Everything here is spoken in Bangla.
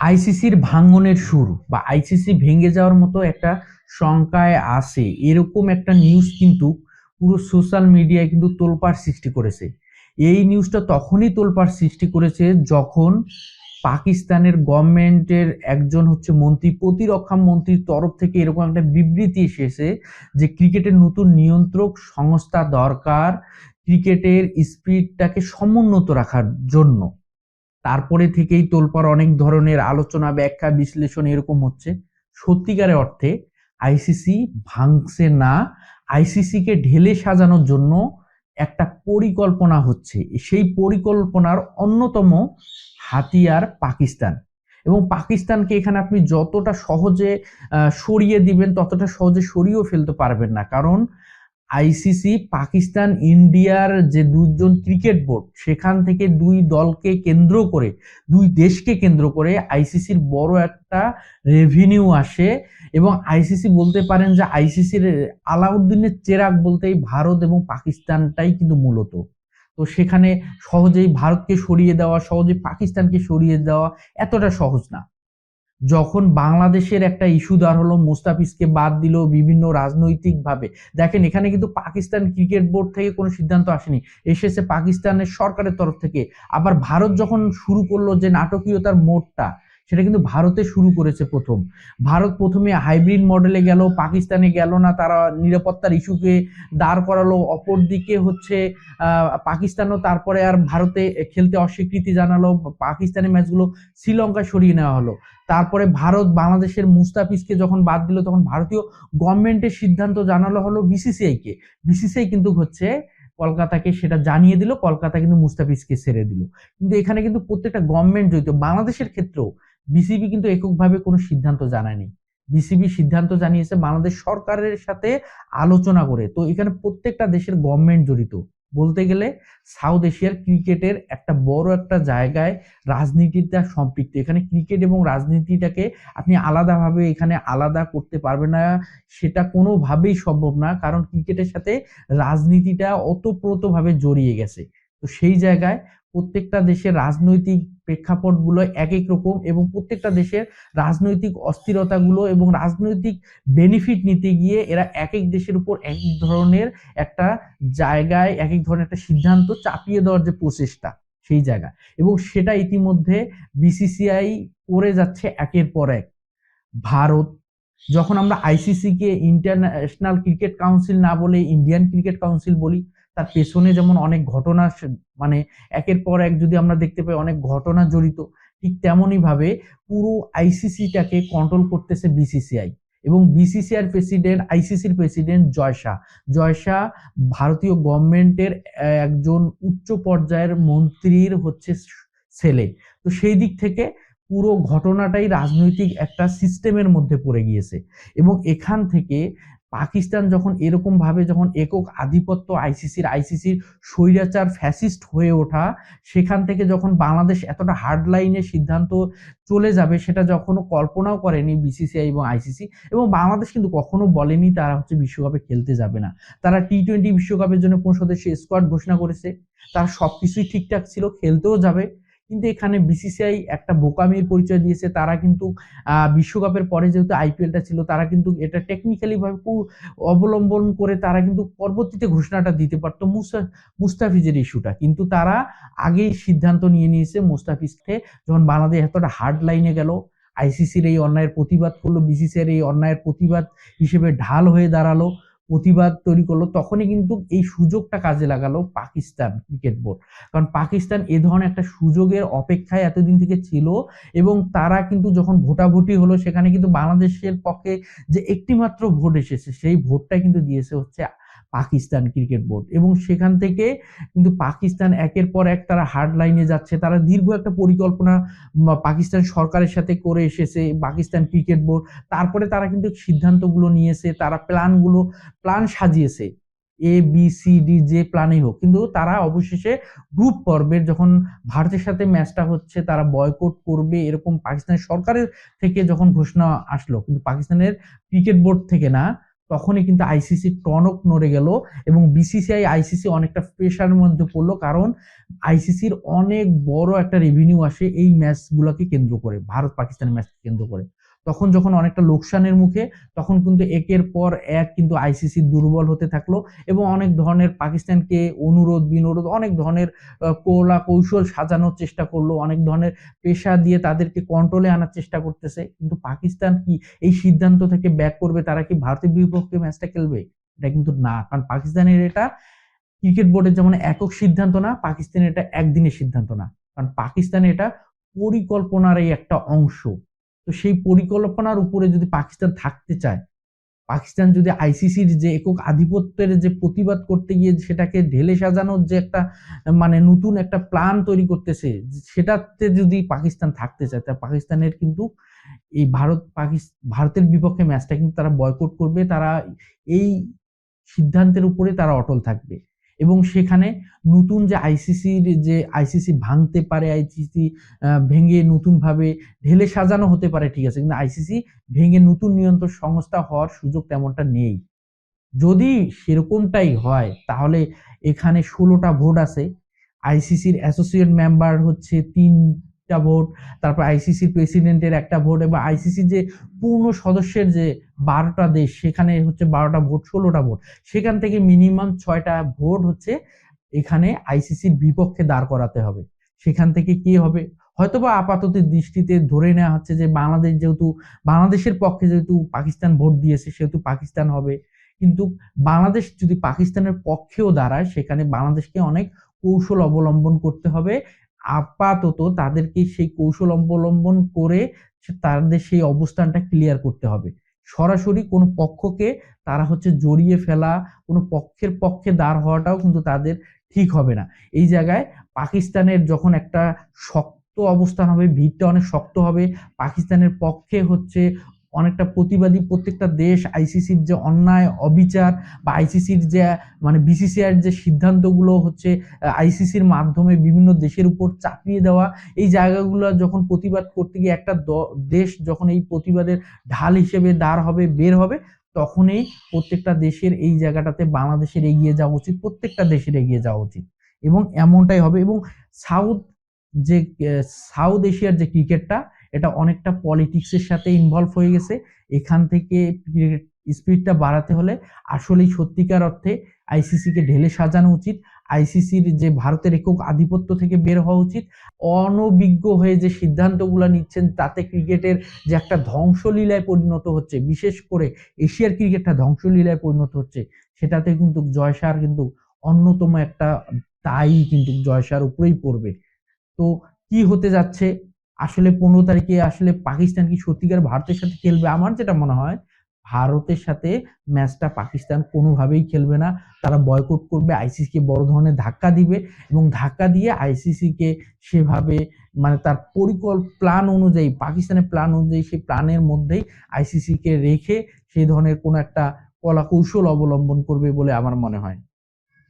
আইসিসির ভাঙনের শুরু বা আইসিসি ভেঙে যাওয়ার মতো একটা শঙ্কায় আসে এরকম একটা নিউজ কিন্তু পুরো সোশ্যাল মিডিয়ায় কিন্তু তোলপাড় সৃষ্টি করেছে। এই নিউজটা তখনই তোলপাড় সৃষ্টি করেছে যখন পাকিস্তানের গভর্নমেন্টের একজন হচ্ছে মন্ত্রী, প্রতিরক্ষা মন্ত্রীর তরফ থেকে এরকম একটা বিবৃতি এসেছে যে ক্রিকেটের নতুন নিয়ন্ত্রক সংস্থা দরকার ক্রিকেটের স্পিডটাকে সমুন্নত রাখার জন্য। তারপরে থেকেই তোলপাড় অনেক ধরনের আলোচনা, ব্যাখ্যা, বিশ্লেষণ এরকম হচ্ছে। সত্যিকারের অর্থে আইসিসি ভাঙছে না। আইসিসিকে ঢেলে সাজানোর জন্য একটা পরিকল্পনা হচ্ছে। সেই পরিকল্পনার অন্যতম হাতিয়ার পাকিস্তান। এবং পাকিস্তানকে এখানে আপনি যতটা সহজে সরিয়ে দিবেন, ততটা সহজে সরিয়েও ফেলতে পারবেন না। কারণ আইসিসি, পাকিস্তান, ইন্ডিয়ার যে দুইজন ক্রিকেট বোর্ড, সেখান থেকে দুই দলকে কেন্দ্র করে, দুই দেশকে কেন্দ্র করে আইসিসির বড় একটা রেভিনিউ আসে। এবং আইসিসি বলতে পারেন যে আইসিসির আলাউদ্দিনের চেরাগ বলতেই ভারত এবং পাকিস্তানটাই কিন্তু মূলত। তো সেখানে সহজেই ভারতকে সরিয়ে দেওয়া, সহজেই পাকিস্তানকে সরিয়ে দেওয়া এতটা সহজ না। যখন বাংলাদেশের একটা ইস্যু দাঁড় হলো, মুস্তাফিজকে বাদ দিল বিভিন্ন রাজনৈতিক ভাবে দেখেন, এখানে কিন্তু পাকিস্তান ক্রিকেট বোর্ড থেকে কোনো সিদ্ধান্ত আসেনি। এসেছে পাকিস্তানের সরকারের তরফ থেকে। আবার ভারত যখন শুরু করল যে নাটকীয়তার মোড়টা, সেটা কিন্তু ভারতে শুরু করেছে প্রথম। ভারত প্রথমে হাইব্রিড মডেলে গেল, পাকিস্তানে গেল না, তারা নিরাপত্তার ইস্যুকে দাঁড় করালো। অপরদিকে হচ্ছে পাকিস্তানও তারপরে আর ভারতে খেলতে অস্বীকৃতি জানালো। পাকিস্তানের ম্যাচগুলো শ্রীলঙ্কা সরিয়ে নেওয়া হলো। তারপরে ভারত বাংলাদেশের মুস্তাফিজকে যখন বাদ দিল, তখন ভারতীয় গভর্নমেন্টের সিদ্ধান্ত জানালো হলো বিসিসিআই কে। বিসিসিআই কিন্তু হচ্ছে কলকাতাকে সেটা জানিয়ে দিল, কলকাতা কিন্তু মুস্তাফিজকে ছেড়ে দিল। কিন্তু এখানে কিন্তু প্রত্যেকটা গভর্নমেন্ট জড়িত। বাংলাদেশের ক্ষেত্রেও বিসিবি কিন্তু এককভাবে কোনো সিদ্ধান্ত জানায়নি। বিসিবি সিদ্ধান্ত জানিয়েছে বাংলাদেশ সরকারের সাথে আলোচনা করে। তো এখানে প্রত্যেকটা দেশের গভর্নমেন্ট জড়িত। বলতে গেলে সাউথ এশিয়ার ক্রিকেটের একটা বড় একটা জায়গায় রাজনীতিটা সম্পৃক্ত। এখানে ক্রিকেট এবং রাজনীতিটাকে আপনি আলাদাভাবে এখানে আলাদা করতে পারবেন না, সেটা কোনোভাবেই সম্ভব না, কারণ ক্রিকেটের সাথে রাজনীতিটা অতপ্রতভাবে জড়িয়ে গেছে। তো সেই জায়গায় প্রত্যেকটা দেশের রাজনৈতিক প্রেক্ষাপটগুলো এক এক রকম এবং প্রত্যেকটা দেশের রাজনৈতিক অস্থিরতাগুলো এবং রাজনৈতিক বেনিফিট নিতে গিয়ে এরা এক এক দেশের উপর এক এক ধরনের একটা জায়গায় এক এক ধরনের একটা সিদ্ধান্ত চাপিয়ে দেওয়ার যে প্রচেষ্টা সেই জায়গা। এবং সেটা ইতিমধ্যে বিসিসিআই করে যাচ্ছে একের পর এক। ভারত, যখন আমরা আইসিসি কে ইন্টারন্যাশনাল ক্রিকেট কাউন্সিল না বলে ইন্ডিয়ান ক্রিকেট কাউন্সিল বলি তার পেছনে যেমন অনেক ঘটনা মানে একের পর এক যদি আমরা দেখতে পাই অনেক ঘটনা জড়িত, ঠিক তেমনই ভাবে পুরো আইসিসিটাকে কন্ট্রোল করতেছে বিসিসিআই এবং বিসিসিআর প্রেসিডেন্ট আইসিসির প্রেসিডেন্ট জয় শাহ। জয় শাহ ভারতীয় গভর্নমেন্টের একজন উচ্চ পর্যায়ের মন্ত্রীর হচ্ছে ছেলে। তো সেই দিক থেকে পুরো ঘটনাটাই রাজনৈতিক একটা সিস্টেমের মধ্যে পড়ে গিয়েছে এবং এখান থেকে পাকিস্তান যখন এরকম ভাবে যখন একক আধিপত্য আইসিসির আইসিসির স্বৈরাচার ফ্যাসিস্ট হয়ে ওঠা, সেখান থেকে যখন বাংলাদেশ এতটা হার্ড লাইনে সিদ্ধান্ত চলে যাবে, সেটা যখনও কল্পনাও করেনি বিসিসিআই এবং আইসিসি এবং বাংলাদেশ কিন্তু কখনো বলেনি তারা হচ্ছে বিশ্বকাপে খেলতে যাবে না। তারা টি টোয়েন্টি বিশ্বকাপের জন্য কোন সদস্য স্কোয়াড ঘোষণা করেছে, তার সবকিছুই ঠিকঠাক ছিল, খেলতেও যাবে। কিন্তু এখানে বিসিসিআই একটা বোকামির পরিচয় দিয়েছে। তারা কিন্তু বিশ্বকাপের পরে যেহেতু আইপিএলটা ছিল, তারা কিন্তু এটা টেকনিক্যালি ভাবে অবলম্বন করে তারা কিন্তু পরবর্তীতে ঘোষণাটা দিতে পারতো মুস্তা- মুস্তাফিজের ইস্যুটা কিন্তু তারা আগেই সিদ্ধান্ত নিয়ে নিয়েছে মুস্তাফিজকে, যখন বাংলাদেশ এতটা হার্ড লাইনে গেল আইসিসির এই অন্যায়ের প্রতিবাদ করল বিসিসিআর এই অন্যায়ের প্রতিবাদ হিসেবে ঢাল হয়ে দাঁড়াল। প্রতিবাদ তৈরি করল, তখনই কিন্তু এই সুযোগটা কাজে লাগালো পাকিস্তান ক্রিকেট বোর্ড। কারণ পাকিস্তান এ ধরনের একটা সুযোগের অপেক্ষায় এতদিন থেকে ছিল এবং তারা কিন্তু যখন ভোটাভুটি হলো, সেখানে কিন্তু বাংলাদেশের পক্ষে যে একটি মাত্র ভোট এসেছে, সেই ভোটটা কিন্তু দিয়েছে হচ্ছে পাকিস্তান ক্রিকেট বোর্ড। এবং সেখান থেকে কিন্তু পাকিস্তান একের পর এক তারা হার্ড লাইনে যাচ্ছে। তারা দীর্ঘ একটা পরিকল্পনা পাকিস্তান সরকারের সাথে করে এসেছে, পাকিস্তান ক্রিকেট বোর্ড। তারপরে তারা কিন্তু সিদ্ধান্তগুলো নিয়েছে, তারা প্ল্যানগুলো, প্ল্যান সাজিয়েছে। এ বি সি ডি যে প্ল্যানই হোক। কিন্তু তারা অবশেষে গ্রুপ পর্বের যখন ভারতের সাথে ম্যাচটা হচ্ছে, তারা বয়কট করবে এরকম পাকিস্তানের সরকারের থেকে যখন ঘোষণা আসলো। কিন্তু পাকিস্তানের ক্রিকেট বোর্ড থেকে না তখনই কিন্তু আইসিসি টনক নড়ে গেল এবং বিসিসিআই আইসিসি অনেকটা প্রেশারের মধ্যে পড়ল কারণ আইসিসির অনেক বড় একটা রেভিনিউ আসে এই ম্যাচগুলোকে কেন্দ্র করে ভারত পাকিস্তানের ম্যাচকে কেন্দ্র করে। তখন যখন অনেকটা লোকসানের মুখে, তখন কিন্তু একের পর এক কিন্তু আইসিসি দুর্বল হতে থাকল এবং অনেক ধরনের পাকিস্তানকে অনুরোধ, বিনোরোধ, অনেক ধরনের কৌলা কৌশল সাজানোর চেষ্টা করল, অনেক ধরনের পেশা দিয়ে তাদেরকে কন্ট্রোলে আনার চেষ্টা করতেছে। কিন্তু পাকিস্তান কি এই সিদ্ধান্ত থেকে ব্যাক করবে? তারা কি ভারতের বিপক্ষে ম্যাচটা খেলবে? এটা কিন্তু না। কারণ পাকিস্তানের এটা ক্রিকেট বোর্ডের যেমন একক সিদ্ধান্ত না, পাকিস্তানের এটা একদিনের সিদ্ধান্ত না। কারণ পাকিস্তানের এটা পরিকল্পনারই একটা অংশ। তো সেই পরিকল্পনার উপরে যদি পাকিস্তান থাকতে চায়, পাকিস্তান যদি আইসিসির যে একক আধিপত্যের যে প্রতিবাদ করতে গিয়ে সেটাকে ঢেলে সাজানোর যে একটা মানে নতুন একটা প্ল্যান তৈরি করতেছে, সেটাতে যদি পাকিস্তান থাকতে চায়, তা পাকিস্তানের কিন্তু এই ভারত পাকিস্তান ভারতের বিপক্ষে ম্যাচটা কিন্তু তারা বয়কট করবে, তারা এই সিদ্ধান্তের উপরে তারা অটল থাকবে। এবং সেখানে নতুন যে আইসিসির যে আইসিসি ভাঙতে পারে আইসিসি ভেঙে নতুনভাবে ঢেলে সাজানো হতে পারে, ঠিক আছে, কিন্তু আইসিসি ভেঙে নতুন নিয়ন্ত্রণ সংস্থা হওয়ার সুযোগ তেমনটা নেই। যদি সেরকমটাই হয়, তাহলে এখানে ষোলোটা ভোট আছে আইসিসির অ্যাসোসিয়েট মেম্বার হচ্ছে তিনটা ভোট তারপর আইসিসির প্রেসিডেন্টের একটা ভোট এবং আইসিসির যে পূর্ণ সদস্যের যে বারোটা দেশ, সেখানে হচ্ছে বারোটা ভোট ষোলোটা ভোট সেখান থেকে মিনিমাম ছয়টা ভোট হচ্ছে এখানে আইসিসির বিপক্ষে দাঁড় করাতে হবে। সেখান থেকে কি হবে? হয়তোবা আপাতত দৃষ্টিতে ধরে নেওয়া হচ্ছে যে বাংলাদেশ যেহেতু, বাংলাদেশের পক্ষে যেহেতু পাকিস্তান ভোট দিয়েছে, সেহেতু পাকিস্তান হবে। কিন্তু বাংলাদেশ যদি পাকিস্তানের পক্ষেও দাঁড়ায়, সেখানে বাংলাদেশকে অনেক কৌশল অবলম্বন করতে হবে আপাতত তাদেরকে সেই কৌশল অবলম্বন করে তাদের সেই অবস্থানটা ক্লিয়ার করতে হবে। সরাসরি কোনো পক্ষকে তারা হচ্ছে জড়িয়ে ফেলা, কোনো পক্ষের পক্ষে দাঁড় হওয়াটাও কিন্তু তাদের ঠিক হবে না। এই জায়গায় পাকিস্তানের যখন একটা শক্ত অবস্থান হবে, ভিড়টা অনেক শক্ত হবে, পাকিস্তানের পক্ষে হচ্ছে অনেকটা প্রতিবাদী প্রত্যেকটা দেশ আইসিসির যে অন্যায়, অবিচার বা আইসিসির যে মানে বিসিসিআর যে সিদ্ধান্তগুলো হচ্ছে আইসিসির মাধ্যমে বিভিন্ন দেশের উপর চাপিয়ে দেওয়া, এই জায়গাগুলো যখন প্রতিবাদ করতে গিয়ে একটা দেশ যখন এই প্রতিবাদের ঢাল হিসেবে দাঁড় হবে, বের হবে, তখনই প্রত্যেকটা দেশের এই জায়গাটাতে বাংলাদেশের এগিয়ে যাওয়া উচিত, প্রত্যেকটা দেশের এগিয়ে যাওয়া উচিত। এবং এমনটাই হবে এবং সাউথ যে সাউথ এশিয়ার যে ক্রিকেটটা এটা অনেকটা পলিটিক্সের সাথে ইনভলভ হয়ে গেছে। এখান থেকে স্পিডটা বাড়াতে হলে আসলেই সত্যিকার অর্থে আইসিসিকে ঢেলে সাজানো উচিত। আইসিসির যে ভারতের একক আধিপত্য থেকে বের হওয়া উচিত। অনভিজ্ঞ হয়ে যে সিদ্ধান্তগুলো নিচ্ছেন, তাতে ক্রিকেটের যে একটা ধ্বংসলীলায় পরিণত হচ্ছে, বিশেষ করে এশিয়ার ক্রিকেটটা ধ্বংসলীলায় পরিণত হচ্ছে, সেটাতে কিন্তু জয়সার কিন্তু অন্যতম একটা দায়ী কিন্তু জয়সার উপরেই পড়বে। তো কি হতে যাচ্ছে? আসলে পনেরো তারিখে আসলে পাকিস্তান কি সত্যিকার ভারতের সাথে খেলবে? আমার যেটা মনে হয়, ভারতের সাথে ম্যাচটা পাকিস্তান কোনোভাবেই খেলবে না। তারা বয়কট করবে আইসিসি কে বড় ধরনের ধাক্কা দিবে এবং ধাক্কা দিয়ে আইসিসি কে সেভাবে মানে তার পরিকল্প প্ল্যান অনুযায়ী, পাকিস্তানের প্ল্যান অনুযায়ী সেই প্ল্যানের মধ্যেই আইসিসি কে রেখে সেই ধরনের কোনো একটা কলা কৌশল অবলম্বন করবে বলে আমার মনে হয়।